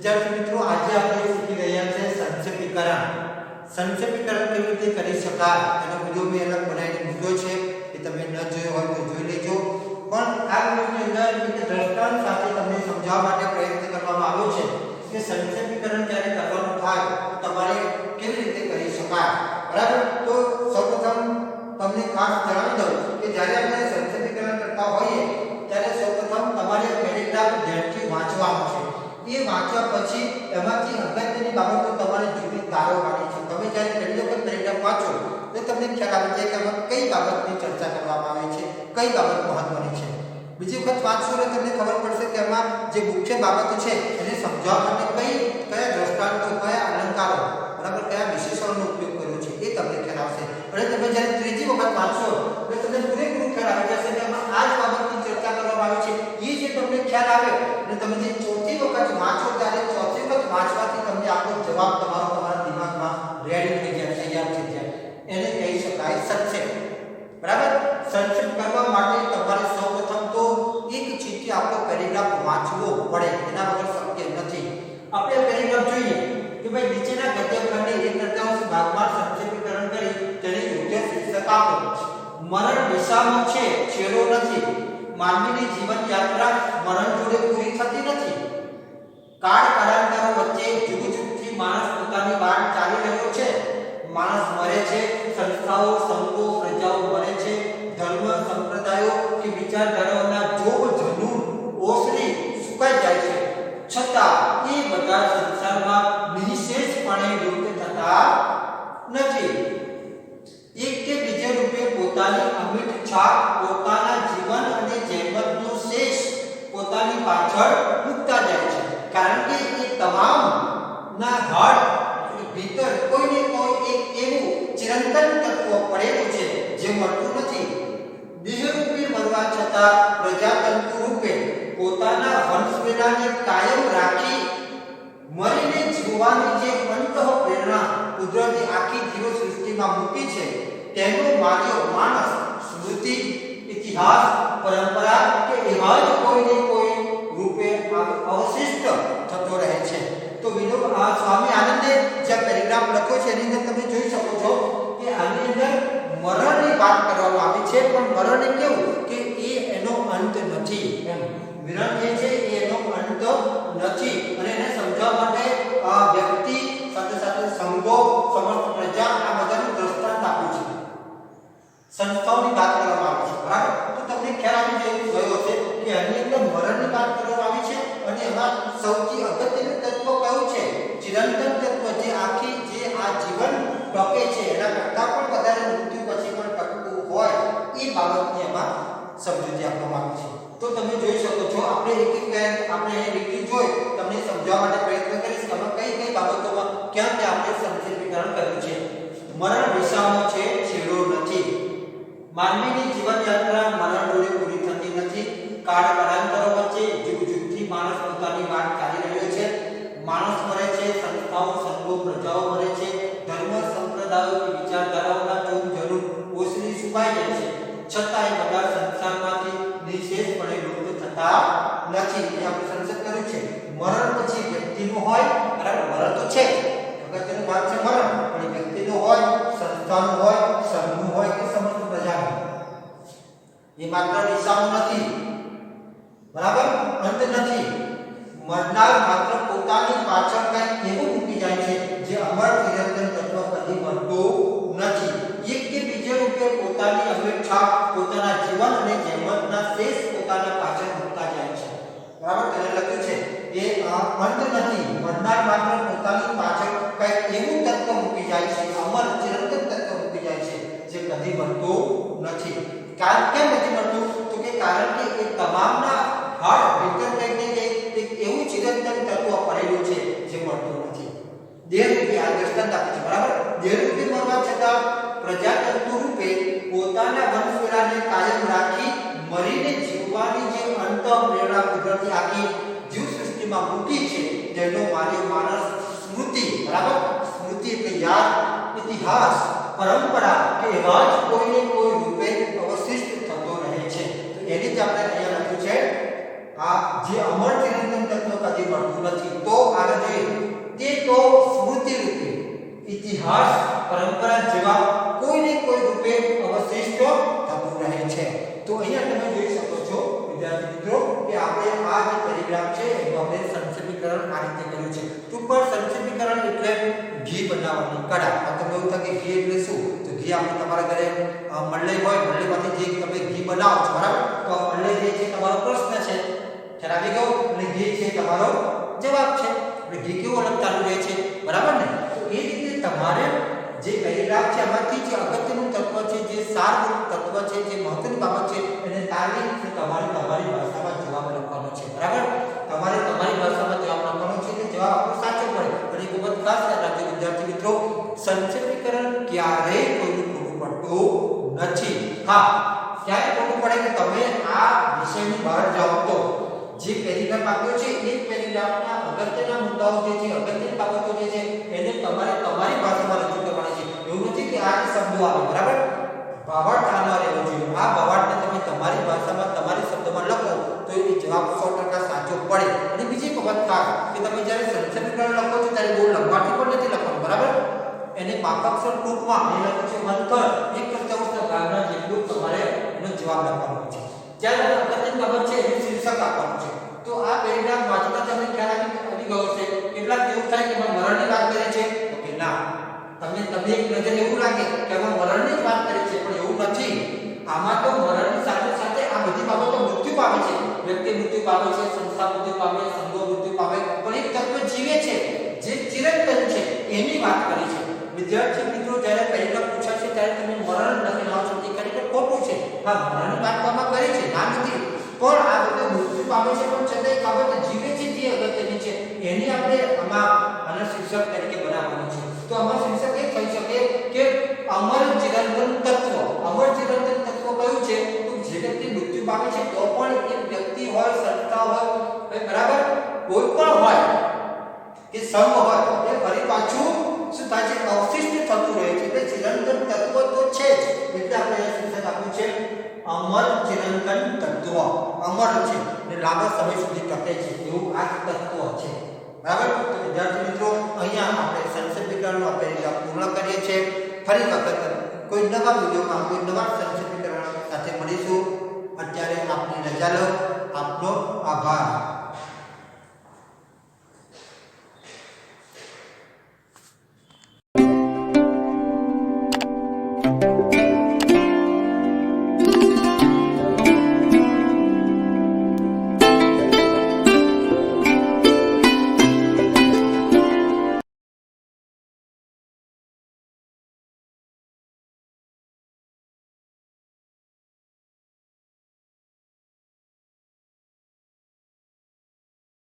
વિદ્યાર્થી મિત્રો, આજે આપણે શીખી રહ્યા છે સંક્ષેપીકરણ. સંક્ષેપીકરણ કેવી રીતે કરી શકાય? એનો વીડિયો મેં અલગ બનાવીને મૂક્યો છે, એ તમે ન જોયો હોય તો જોઈ લેજો. પણ આ વિડીયોની અંદર એક દ્રષ્ટાંત સાથે તમને સમજાવવા માટે પ્રયત્ન કરવામાં આવ્યો છે કે સંક્ષેપીકરણ જ્યારે કરવાનું થાય તમારે કેવી રીતે કરી શકાય? બરાબર? તો સૌપ્રથમ તમને ખાસ જણાવી દઉં કે જ્યારે આપણે સંક્ષેપીકરણ કરતા હોઈએ ત્યારે સૌપ્રથમ તમારે પેરેગ્રાફ ધ્યાનથી વાંચવાનો છે એ વાંચ્યા પછી એમાંથી અગત્યની બાબતો તમારે જુદી તારવવાની છે. તમે જ્યારે પહેલી વખત વાંચો, તો તમને ખ્યાલ આવે છે કે એમાં કઈ બાબતની ચર્ચા કરવામાં આવે છે, કઈ બાબત મહત્વની છે. બીજી વખત વાંચશો એટલે તમને ખબર પડશે કે એમાં જે મુખ્ય બાબતો છે, એને સમજાવવા માટે કઈ, કયા દ્રષ્ટાંતો, કયા અલંકારો, બરાબર, કયા વિશેષણોનો ઉપયોગ કર્યો છે, એ તમને ખ્યાલ આવશે. અને તમે જ્યારે ત્રીજી વખત વાંચો એટલે તમને પૂરેપૂરું ખ્યાલ આવી જશે કે એમાં આ જ બાબતની ચર્ચા કરવામાં આવી છે એ જે તમને ખ્યાલ આવે અને તમે જે ચોથી વખત વાંચો ત્યારે ચોથી વખત વાંચવાથી તમને આખો જવાબ તમારો તમારા દિમાગમાં રેડી થઈ જાય તૈયાર થઈ જાય એને કહી શકાય સંક્ષેપ બરાબર સંક્ષેપ કરવા માટે તમારે સૌપ્રથમ તો એક ચીઠી આપણો પેરેગ્રાફ વાંચવો પડે, એના વગર શક્ય નથી. આપણે પેરેગ્રાફ જોઈએ કે ભાઈ નીચેના ગદ્યખંડને એક તૃતીયાંશ ભાગમાં સંક્ષિપ્તકરણ કરી તેને યોગ્ય શીર્ષક આપો. મરણ દિશામાં છે છેડો નથી. માનવીની જીવન યાત્રા મરણ જોડે પૂરી થતી નથી. કાળ કાળાંતરો વચ્ચે જુગ જુગથી માણસ પોતાની વાટ ચાલી રહ્યો છે. માણસ મરે છે, સંસ્થાઓ સંઘો પ્રજાઓ મરે છે ધર્મ સંપ્રદાયો કે વિચારધારાઓના જોગ જનૂન ઓસરી સુકાઈ જાય છે છતાં એ બધા સંસારમાં નિશેષપણે લુપ્ત થતા નથી એક કે બીજે રૂપે પોતાની અમિટ છાપ પોતાના જીવન અને જહેમતનો શેષ પોતાની પાછળ મૂકતા જાય છે કારણ કે એ તમામ ના હાડ ભીતર કોઈને કોઈ એક એવું ચિરંતન તત્વ પડેલું છે જે મળતું નથી દેહરૂપી મરવા છતાં પ્રજાતંતુ રૂપે પોતાના વંશવેલાને કાયમ રાખી મરીને જીવવાની જે અંતઃ પ્રેરણા કુદરતે આખી જીવ સૃષ્ટિમાં મૂકી છે, તેનો માર્યો માણસ, સ્મૃતિ, ઇતિહાસ, પરંપરા કે એવા જ કોઈને કોઈ રૂપે અવશિષ્ટ થતો રહે છે. તો વિનો આ સ્વામી આનંદે જે પેરેગ્રાફ લખ્યો છે, એની અંદર તમે જોઈ શકો છો કે આની અંદર મરણની વાત કરવામાં આવી છે, પણ મરણ કેવું કે એ એનો અંત નથી. વિરણ જે છે એ એનો અંત નથી. અને એને સમજવા માટે આ વ્યક્તિ સાથે સાથે સંઘો, સમસ્ત પ્રજા આ બધાનું દ્રષ્ટાંત આપ્યું છે. સંસ્થાઓની વાત કરવામાં આવી છે. બરાબર? તો તમને ખ્યાલ આવી ગયો હશે કે આની અંદર મરણની વાત કરવામાં આવી છે અને એમાં સૌથી અગત્યનું તત્વ કયું છે? ચિરંતન તત્વ જે આખી, જે આ જીવન ટકે છે, એના કરતાં પણ વધારે મૃત્યુ પછી પણ ટકતું હોય, એ બાબતની એમાં સમજૂતી આપવામાં આવી છે. તો તમે જોઈ શકો છો, આપણે એક એક આપણે અહીં લીટી જોઈ તમને સમજાવવા માટે પ્રયત્ન કરીશ. કે આમાં કઈ કઈ બાબતોમાં ક્યાં ક્યાં આપણે સંક્ષેપીકરણ કર્યું છે? મરણ વિષામો છે, છેડો નથી. માનવીની જીવન યાત્રા મરણ જોડે પૂરી થતી નથી. કાળ નથી. એ આપણે સંસદ કર્યું છે. મરણ પછી વ્યક્તિનું હોય, બરાબર? મરણ તો છે અગત્યનું વાત છે મરણ. પણ વ્યક્તિનું હોય, સંસ્થાનું હોય સંઘનું હોય કે સમસ્ત પ્રજાનું? એ માત્ર નિશાનો નથી. બરાબર? અંત નથી. મરનાર માત્ર પોતાની પાછળ કંઈક એવું મૂકી જાય છે, જે અમર નિરંતર તત્વ કદી મળતું નથી. એક કે બીજે રૂપે પોતાની અપેક્ષા, પોતાના જીવન અને જહેમતના શેષ પોતાના પાછળ મૂકતા જાય છે બરાબર તેને લખ્યું છે એ અંત નથી. મરનાર માત્ર પોતાની પાછળ કંઈક એવું તત્વ મૂકી જાય છે, અમર ચિરંતન તત્વ મૂકી જાય છે, જે કદી મળતું નથી. કારણ કેમ નથી મળતું તો કે કારણ કે એ તમામના હાડ ભીતર કંઈક ને કંઈક એવું ચિરંતન તત્વ પડેલું છે, જે મળતું નથી. દેહરૂપી આ દ્રષ્ટાંત આપે છે બરાબર? દેહરૂપી મરવા છતાં પ્રજાતંતુ રૂપે પોતાના વંશવેલાને કાયમ રાખી મરીને જીવવાની જે અંત પ્રેરણા કુદરતી આખી સ્મૃતિમાં મૂકી છે તેનો મારે મારા સ્મૃતિ, બરાબર? સ્મૃતિ એટલે યાદ, ઇતિહાસ, પરંપરા કે એવા જ કોઈને કોઈ રૂપે અવશિષ્ટ થતો રહે છે. તો એની જ આપણે અહીંયા લખ્યું છે, આ જે અમર ચિરંતન તત્વ કદી મળતું નથી. તો આને જોઈએ તે તો સ્મૃતિ રૂપે, ઇતિહાસ, પરંપરા જેવા કોઈને કોઈ રૂપે ઘી આપણે તમારા ઘરે મળલઈ હોય, મલાઈમાંથી જે તમે ઘી બનાવો છો, બરાબર? તો આ જે છે, તમારો પ્રશ્ન છે. ઠરાવી ગયો? અને ઘી છે, તમારો જવાબ છે. એટલે ઘી કેવું અલગ ચાલુ રહે છે? બરાબર ને? તો એ રીતે તમારે જે પેરેગ્રાફ છે, આમાંથી જે અગત્યનું તત્વ છે, જે સારું તત્વ છે, જે મહત્વની બાબત છે, એને તમારી તમારે તમારી ભાષામાં જવાબ લખવાનો છે બરાબર તમારે તમારી ભાષામાં જવાબ લખવાનો છે કે જવાબ આપણો સાચો પડે અને એક વખત ખાસ યાદ રાખજો વિદ્યાર્થી મિત્રો સંક્ષેપીકરણ ક્યારેય કોઈનું ખોટું પડતું નથી હા ક્યારે ખોટું પડે કે તમે આ વિષયની બહાર જાઓ તો જે પેરેગ્રાફ આપ્યો છે, એ પેરેગ્રાફના અગત્યના મુદ્દાઓ જે છે, અગત્યની બાબતો જે છે, એને તમારે તમારી ભાષામાં રજૂ કરવાની છે. એવું નથી કે આ શબ્દો આવે, બરાબર? ભાવાર્થ આનો રહેવો જોઈએ. આ ભાવાર્થને તમે તમારી ભાષામાં, તમારી શબ્દમાં લખો તો એ જવાબ 100% સાચો પડે. અને બીજી એક વાત ખાસ, કે તમે જ્યારે સંક્ષેપીકરણ લખો છો, ત્યારે બહુ લંબાથી પણ નથી લખવાનું, બરાબર? એને માપાક્ષર ટૂંકમાં, એ લખો છે મંથન, એક ચતુર્થાંશ ભાગના જેટલું તમારે એનો જવાબ લખવાનો છે. જ્યારે અગત્યની ખબર છે, એનું શીર્ષક આપવાનું છે. તો આ પેરેગ્રાફ વાંચતા તમને ખ્યાલ આવી ગયો છે. કેટલાક એવું થાય કે મેં મરણની વાત કરે છે. કે ના. તમને તમને એક નજર એવું લાગે કે મેં મરણની જ વાત કરી છે, પણ એવું નથી. આમાં તો મરણની સાથે સાથે આ બધી બાબતો મૃત્યુ પામે છે. વ્યક્તિ મૃત્યુ પામે છે, સંસ્થા મૃત્યુ પામે, સંઘો મૃત્યુ પામે, પણ એક તત્વ જીવે છે, જે ચિરંતન છે, એની વાત કરી છે. વિદ્યાર્થી મિત્રો, જ્યારે પહેલા પૂછાશે ત્યારે તમે મરણ હા મરણ પામવામાં કરે છે, ના નથી. પણ આ બધું મૃત્યુ પામે છે પણ છતાં એક બાબત જીવે છે જે અગત્યની છે, એની આપણે આમાં આના શીર્ષક તરીકે બનાવવાનું છે. તો આમાં શીર્ષક એ થઈ શકે કે અમર ચિરંતન તત્વ. અમર ચિરંતન તત્વ કયું છે? તો જે વ્યક્તિ મૃત્યુ પામે છે, તો પણ એક વ્યક્તિ હોય, સંસ્થા હોય બરાબર? કોઈ પણ હોય કે સમ હોય એ ફરી પાછું શું થાય છે? અવશિષ્ટ થતું રહે છે. એટલે ચિરંતન તત્વ તો છે જ. એટલે આપણે શીર્ષક આપ્યું છે અમર ચિરંતન તત્વ. અમર છે અને લાંબા સમય સુધી ટકે છે એવું આ તત્વ છે. બરાબર? તો વિદ્યાર્થી મિત્રો, અહીંયા આપણે સંક્ષેપીકરણનો આપણે પૂર્ણ કરીએ છીએ. ફરી વખત કોઈ નવા વિડીયોમાં કોઈ નવા સંક્ષેપીકરણ સાથે મળીશું. અત્યારે આપની રજા લો.